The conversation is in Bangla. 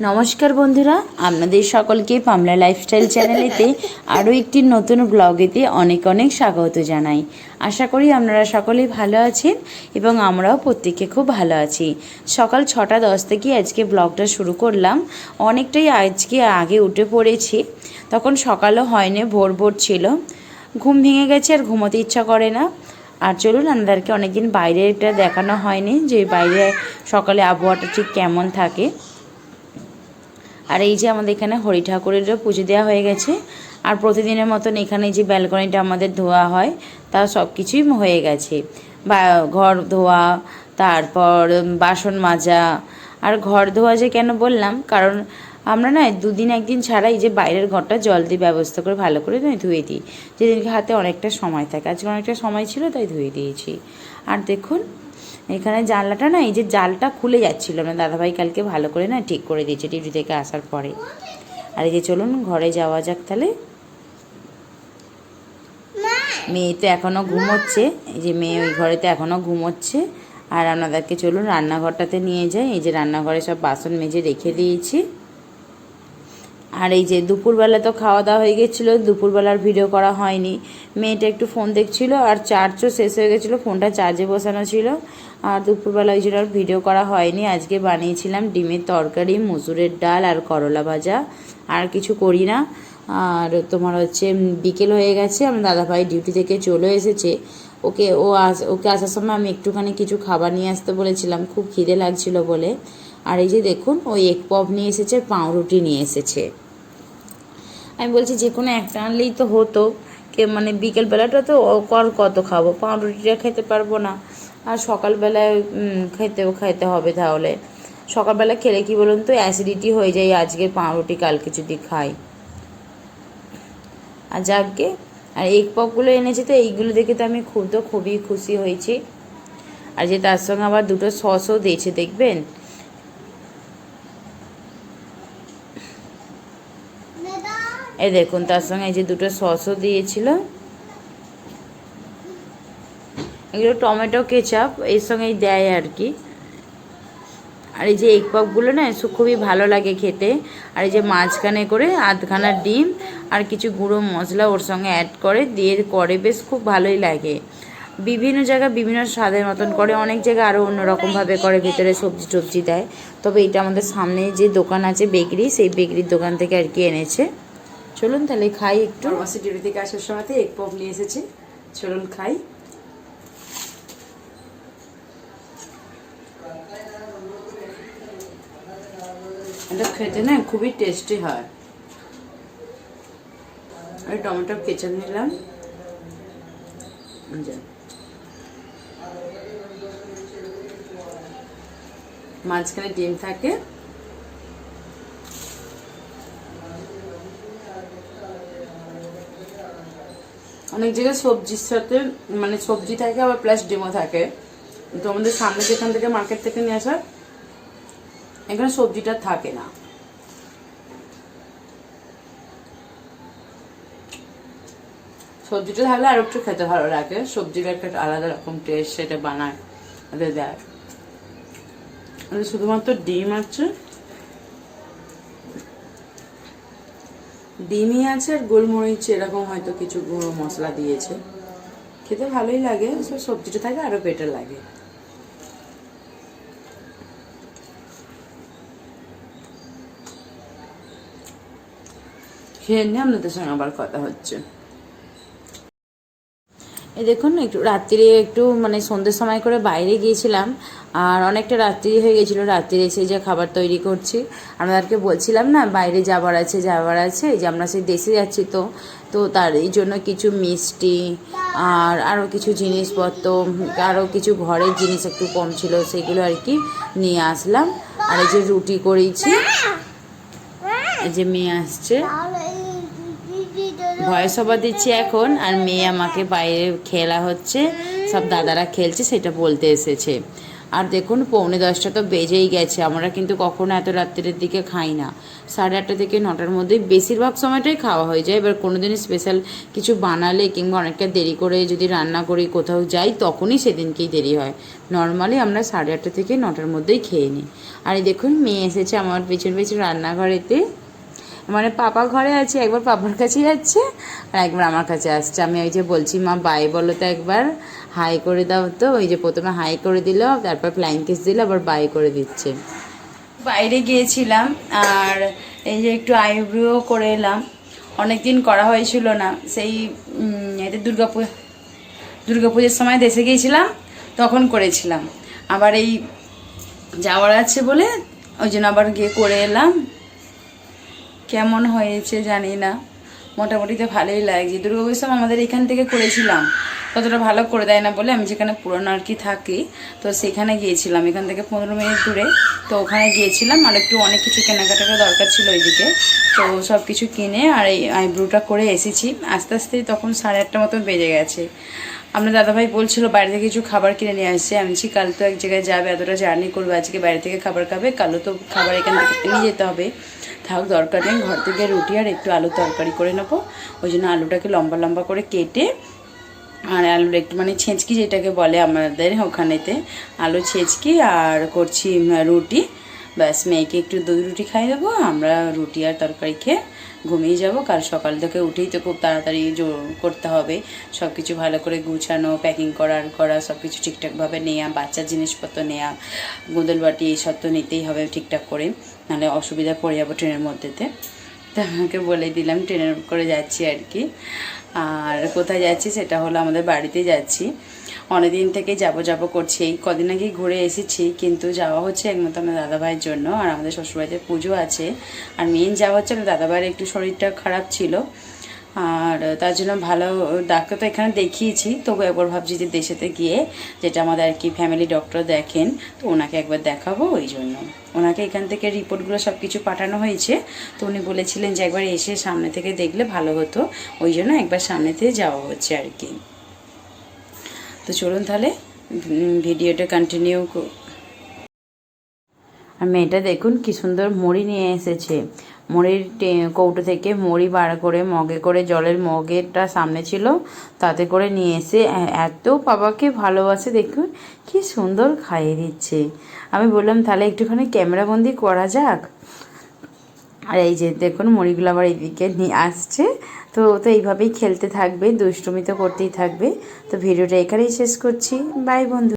নমস্কার বন্ধুরা, আপনাদের সকলকে পামলা লাইফস্টাইল চ্যানেলেতে আরও একটি নতুন ব্লগেতে অনেক অনেক স্বাগত জানাই। আশা করি আপনারা সকলেই ভালো আছেন এবং আমরাও প্রত্যেকে খুব ভালো আছি। সকাল ছটা দশ থেকে আজকে ব্লগটা শুরু করলাম। অনেকটাই আজকে আগে উঠে পড়েছি, তখন সকালও হয়নি, ভোর ভোর ছিল। ঘুম ভেঙে গেছে আর ঘুমোতে ইচ্ছা করে না। আর চলুন, আপনাদেরকে অনেকদিন বাইরেটা দেখানো হয়নি যে বাইরে সকালে আবহাওয়াটা ঠিক কেমন থাকে। আর এই যে আমাদের এখানে হরি ঠাকুরেরও পুজো দেওয়া হয়ে গেছে। আর প্রতিদিনের মতন এখানে যে ব্যালকনিটা আমাদের ধোয়া হয়, তা সব কিছুই হয়ে গেছে। বা ঘর ধোয়া, তারপর বাসন মাজা, আর ঘর ধোয়া যে কেন বললাম, কারণ আমরা না দুদিন একদিন ছাড়া এই যে বাইরের ঘরটা জল দিয়ে ব্যবস্থা করে ভালো করে নয় ধুয়ে দিই। যেদিনকে হাতে অনেকটা সময় থাকে। আজকে অনেকটা সময় ছিল, তাই ধুয়ে দিয়েছি। আর দেখুন এখানে জানলাটা না, এই যে জালটা খুলে যাচ্ছিল না দাদাভাই কালকে ভালো করে না ঠিক করে দিয়েছে টিভি থেকে আসার পরে। আর এই যে চলুন, ঘরে যাওয়া যাক তাহলে। মেয়ে তো এখনও ঘুমোচ্ছে, এই যে মেয়ে ওই ঘরেতে এখনও ঘুমোচ্ছে। আর আপনাদেরকে চলুন, রান্নাঘরটাতে নিয়ে যাই, এই যে রান্নাঘরে সব বাসন মেজে রেখে দিয়েছি। আর এই যে দুপুরবেলা তো খাওয়া দাওয়া হয়ে গেছিল দুপুরবেলার ভিডিও করা হয়নি। মেয়েটা একটু ফোন দেখছিল আর চার্জও শেষ হয়ে গেছিল ফোনটা চার্জে বসানো ছিল। আর দুপুরবেলা ওই আর ভিডিও করা হয়নি। আজকে বানিয়েছিলাম ডিমের তরকারি, মুসুরের ডাল আর করলা ভাজা। আর কিছু করি না। আর তোমার হচ্ছে বিকেল হয়ে গেছে, আমার দাদাভাই ডিউটি থেকে চলে এসেছে। ওকে, ও আস, ওকে আসার সময় আমি একটুখানি কিছু খাবার নিয়ে আসতে বলেছিলাম, খুব খিদে লাগছিল বলে। আর এই যে দেখুন, ওই এক পপ নিয়ে এসেছে, পাউরুটি নিয়ে এসেছে। আমি বলছি যে কোনো একটা আনলেই তো হতো। কে মানে বিকেলবেলাটা তো কর কত খাব? পাউরুটিটা খেতে পারব না। আর সকালবেলায় খেতেও খেতে হবে তাহলে। সকালবেলা খেলে কি বলুন তো অ্যাসিডিটি হয়ে যায় আজকের পাউরুটি, কালকে যদি খাই। আর যাকগে আর এগ পপগুলো এনেছে তো, এইগুলো দেখে তো আমি খুব, তো খুবই খুশি হয়েছি। আর যে তার সঙ্গে আবার দুটো সসও দিয়েছে, দেখবেন? এই দেখুন, তার সঙ্গে এই যে দুটো সসও দিয়েছিল। এগুলো টমেটো, কেচাপ, এর সঙ্গেই দেয় আর কি। আর এই যে এগ পপগুলো না, সু- খুবই ভালো লাগে খেতে। আর এই যে মাঝখানে করে আধখানা ডিম আর কিছু গুঁড়ো মশলা ওর সঙ্গে অ্যাড করে, দিয়ে করে বেশ খুব ভালোই লাগে। বিভিন্ন জায়গায় বিভিন্ন স্বাদের মতন করে, অনেক জায়গায় আরও অন্যরকমভাবে করে, ভেতরে সবজি টবজি দেয়। তবে এটা আমাদের সামনে যে দোকান আছে, বেকরি, সেই বেকরির দোকান থেকে আর কি এনেছে। চলুন তাহলে খাই একটু। ফার্মাসি ডিউটি থেকে আসার সময় এক পপ নিয়ে এসেছে। চলুন খাই। এটা খেতে না খুবই টেস্টি হয়। আমি টমেটো কেচাপ নিলাম। মাঝখানে ডিম থাকে। অনেক জায়গায় সবজির সাথে মানে সবজি থাকে আবার প্লাস ডিমও থাকে। তো আমাদের সামনে যেখান থেকে মার্কেট থেকে নিয়ে আসা এখানে সবজিটা থাকে না। সবজিটা থাকলে আর একটু খেতে ভালো লাগে। সবজির একটা আলাদা রকম টেস্ট সেটা বানায় দেয়। শুধুমাত্র ডিম আছে। ডিমই আছে আর গোলমরিচ, এরকম হয়তো কিছু গুঁড়ো মশলা দিয়েছে। খেতে ভালোই লাগে সবজিটা থাকে আরও বেটার লাগে। খেয়ে নিয়ে আপনাদের সঙ্গে আবার কথা হচ্ছে। এই দেখুন, একটু রাত্রিরে একটু মানে সন্ধ্যের সময় করে বাইরে গিয়েছিলাম, আর অনেকটা রাত্রি হয়ে গেছিল, রাত্রিরে এসে যে খাবার তৈরি করছি। আমাদেরকে বলছিলাম না, বাইরে যাবার আছে যাবার আছে, যে আমরা সেই দেশে যাচ্ছি তো। তো তার এই জন্য কিছু মিষ্টি, আর আরও কিছু জিনিসপত্র আরও কিছু ঘরের জিনিস একটু কম ছিল, সেগুলো আর কি নিয়ে আসলাম। আর এই যে রুটি করেছি, এই যে মেয়ে আসছে। ভয়েস ওভার দিচ্ছি এখন, আর মেয়ে আমাকে বাইরে খেলা হচ্ছে, সব দাদারা খেলছে, সেটা বলতে এসেছে। আর দেখুন, পৌনে দশটা তো বেজেই গেছে, আমরা কিন্তু কখনো এত রাত্রের দিকে খাই না। সাড়ে আটটা থেকে নটার মধ্যে বেশিরভাগ সময়টাই খাওয়া হয়ে যায়, এবার কোনো দিন স্পেশাল কিছু বানালে কিংবা অনেকটা দেরি করে যদি রান্না করি, কোথাও যাই, তখনই সেদিনকেই দেরি হয়। নর্মালি আমরা সাড়ে আটটা থেকে নটার মধ্যেই খেয়ে নিই। আর দেখুন, মেয়ে এসেছে আমার পেছন পেছন রান্নাঘরেতে। মানে পাপা ঘরে আছে, একবার পাপার কাছে যাচ্ছে আর একবার আমার কাছে আসছে। আমি ওই যে বলছি, মা বাই বলো তো একবার। হাই করে দাও তো। ওই যে প্রথমে হাই করে দিল, তারপর ফ্লাইং কিস দিল, আবার বাই করে দিচ্ছে। বাইরে গিয়েছিলাম আর এই যে একটু আইব্রো করে এলাম। অনেক দিন করা হয়েছিল না, সেই এতে দুর্গাপূ, দুর্গাপুজোর সময় দেশে গিয়েছিলাম, তখন করেছিলাম। আবার এই যাওয়ার আছে বলে ওই জন্য আবার গিয়ে করে এলাম। কেমন হয়েছে জানি না। মোটামুটি তো ভালোই লাগছে। দুর্গাপুজোর সময় আমাদের এখান থেকে করেছিলাম। ততটা ভালো করে দেয় না বলে আমি যেখানে পুরনো আর কি থাকি, তো সেখানে গিয়েছিলাম। এখান থেকে পনেরো মিনিট দূরে। তো ওখানে গিয়েছিলাম। আর একটু অনেক কিছু কেনাকাটার দরকার ছিল ওইদিকে। তো সব কিছু কিনে আর এই আইব্রোটা করে এসেছি। আস্তে আস্তে তখন সাড়ে আটটা মতন বেজে গেছে। আপনার দাদাভাই বলছিল বাইরে থেকে কিছু খাবার কিনে নিয়ে আসছে। আমি বলছি, কাল তো এক জায়গায় যাবে, এতটা জার্নি করবে। আজকে বাইরে থেকে খাবার খাবে। কালও তো খাবার এখান থেকে নিয়ে যেতে হবে। থাক, দরকার নেই, ঘর থেকে রুটি আর একটু আলু তরকারি করে নেব। ওই জন্য আলুটাকে লম্বা লম্বা করে কেটে আর আলু একটু মানে ছেঁচকি যেটাকে বলে আমাদের ওখানেতে, আলু ছেঁচকি আর করছি রুটি। ব্যাস, মেয়েকে একটু দুধ রুটি খাইয়ে দেবো, আমরা রুটি আর তরকারি খেয়ে ঘুমিয়ে যাব। কাল সকাল থেকে উঠেই তো খুব তাড়াতাড়ি জোর করতে হবে। সব কিছু ভালো করে গুছানো প্যাকিং করার, করা সব কিছু ঠিকঠাকভাবে নেওয়া বাচ্চার জিনিসপত্র নেওয়া গোদল বাটি এইসব তো নিতেই হবে ঠিকঠাক করে। নাহলে অসুবিধা পড়ে যাব ট্রেনের মধ্যেতে। তো আমাকে বলে দিলাম, ট্রেনের করে যাচ্ছি আর কি। আর কোথায় যাচ্ছি সেটা হলো আমাদের বাড়িতে যাচ্ছি। অনেকদিন থেকে যাব যাব করছি। এই কদিন আগে ঘুরে এসেছি, কিন্তু যাওয়া হচ্ছে একমাত্র আমার দাদাভাইয়ের জন্য, আর আমাদের শ্বশুরবাড়িতে পুজো আছে। আর মেন যাওয়া হচ্ছে আমার দাদাভাইয়ের একটু শরীরটা খারাপ ছিল। আর তার জন্য ভালো ডাক্তার তো এখানে দেখিয়েছি, তবু একবার ভাবছি যে দেশেতে গিয়ে যেটা আমাদের আর কি ফ্যামিলি ডক্টর দেখেন, তো ওনাকে একবার দেখাবো ওই জন্য। ওনাকে এখান থেকে রিপোর্টগুলো সব কিছু পাঠানো হয়েছে, তো উনি বলেছিলেন যে একবার এসে সামনে থেকে দেখলে ভালো হতো, ওই জন্য একবার সামনে থেকে যাওয়া হচ্ছে আর কি। তো চলুন তাহলে ভিডিওটা কন্টিনিউ আর মেয়েটা দেখুন কি সুন্দর মুড়ি নিয়ে এসেছে। মুড়ির কৌটো থেকে মুড়ি বার করে, মগে করে, জলের মগেরটা সামনে ছিল, তাতে করে নিয়ে এসে এত বাবাকে ভালোবাসে দেখুন, কি সুন্দর খাইয়ে দিচ্ছে। আমি বললাম, তাহলে একটুখানি ক্যামেরাবন্দি করা যাক? আর এই যে দেখুন, মুড়িগুলো আবার এদিকে নিয়ে আসছে। তো ও তো এইভাবেই খেলতে থাকবে, দুষ্টুমি তো করতেই থাকবে। তো ভিডিওটা এখানেই শেষ করছি। বাই বন্ধু।